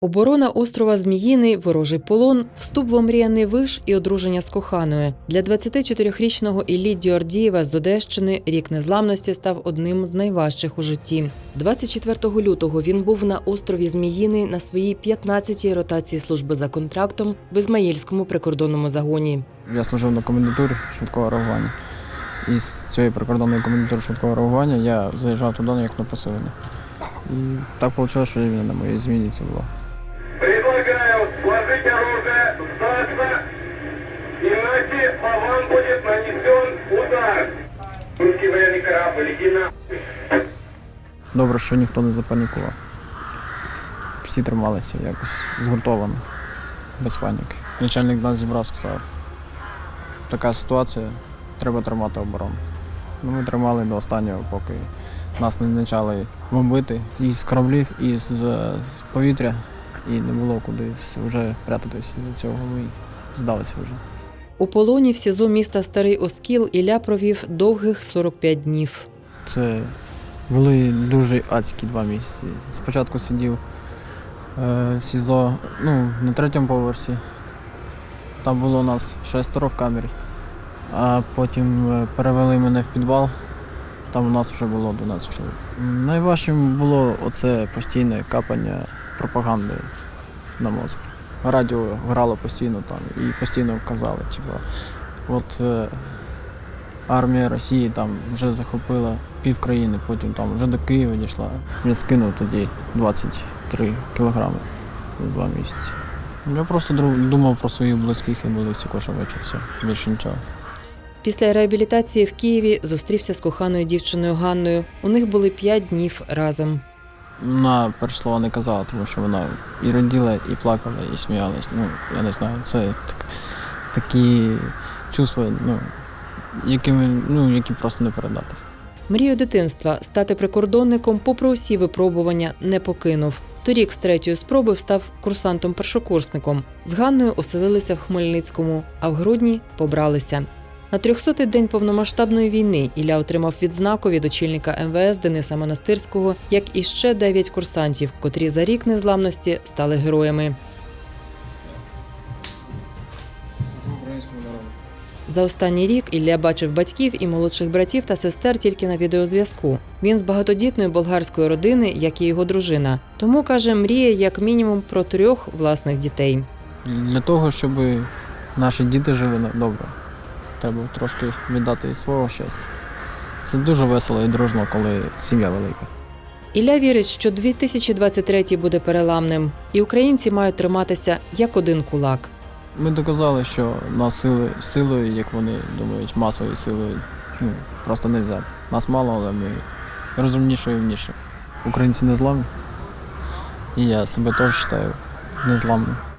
Оборона острова Зміїний, ворожий полон, вступ в омріяний виш і одруження з коханою. Для 24-річного Іллі Діордієва з Одещини рік незламності став одним з найважчих у житті. 24 лютого він був на острові Зміїний на своїй 15-й ротації служби за контрактом в Ізмаїльському прикордонному загоні. Я служив на комендатурі швидкого реагування. І з цієї прикордонної комендатури швидкого реагування я заїжджав туди як на посилення. І так вийшло, що на моїй зміні це було. Сложить оружие, сдаться, иначе по вам будет нанесен удар. Русский военный корабль, иди нахуй. Добре, що ніхто не запанікував. Всі трималися якось згуртовано, без паніки. Начальник нас зібрав, сказав, така ситуація, треба тримати оборону. Ну, ми тримали до останнього, поки нас не почали бомбити і з кораблів, і з з повітря, і не було кудись вже прятатись із цього. Ми здалися вже. У полоні в СІЗО міста Старий Оскіл Ілля провів довгих 45 днів. Це були дуже адські два місяці. Спочатку сидів е, СІЗО ну, на третьому поверсі. Там було нас шестеро в камері. А потім е, перевели мене в підвал. Там у нас вже було 12 чоловік. Найважчим було оце постійне капання пропаганди на мозок. Радіо грало постійно там і постійно казали, типу, от е, армія Росії там вже захопила пів країни, потім там вже до Києва дійшла. Я скинув тоді 23 кілограми за два місяці. Я просто думав про своїх близьких і молився кожен вечір. Все, більше нічого. Після реабілітації в Києві зустрівся з коханою дівчиною Ганною. У них були п'ять днів разом. Вона перші слова не казала, тому що вона і раділа, і плакала, і сміялась. Ну, я не знаю, це так, такі чувства, ну, якими, ну, які просто не передати. Мрію дитинства стати прикордонником, попри усі випробування, не покинув. Торік з третьої спроби став курсантом-першокурсником. З Ганною оселилися в Хмельницькому, а в грудні побралися. На 300-й день повномасштабної війни Ілля отримав відзнаку від очільника МВС Дениса Монастирського, як і ще дев'ять курсантів, котрі за рік незламності стали героями. За останній рік Ілля бачив батьків і молодших братів та сестер тільки на відеозв'язку. Він з багатодітної болгарської родини, як і його дружина. Тому каже, мріє як мінімум про трьох власних дітей. Для того, щоб наші діти жили добре, треба трошки віддати свого щастя. Це дуже весело і дружно, коли сім'я велика. Ілля вірить, що 2023 буде переламним, і українці мають триматися як один кулак. Ми доказали, що нас сили, силою, як вони думають, масовою силою ну, просто не взяти. Нас мало, але ми розумніші і вмніші. Українці незламні. І я себе теж вважаю незламним.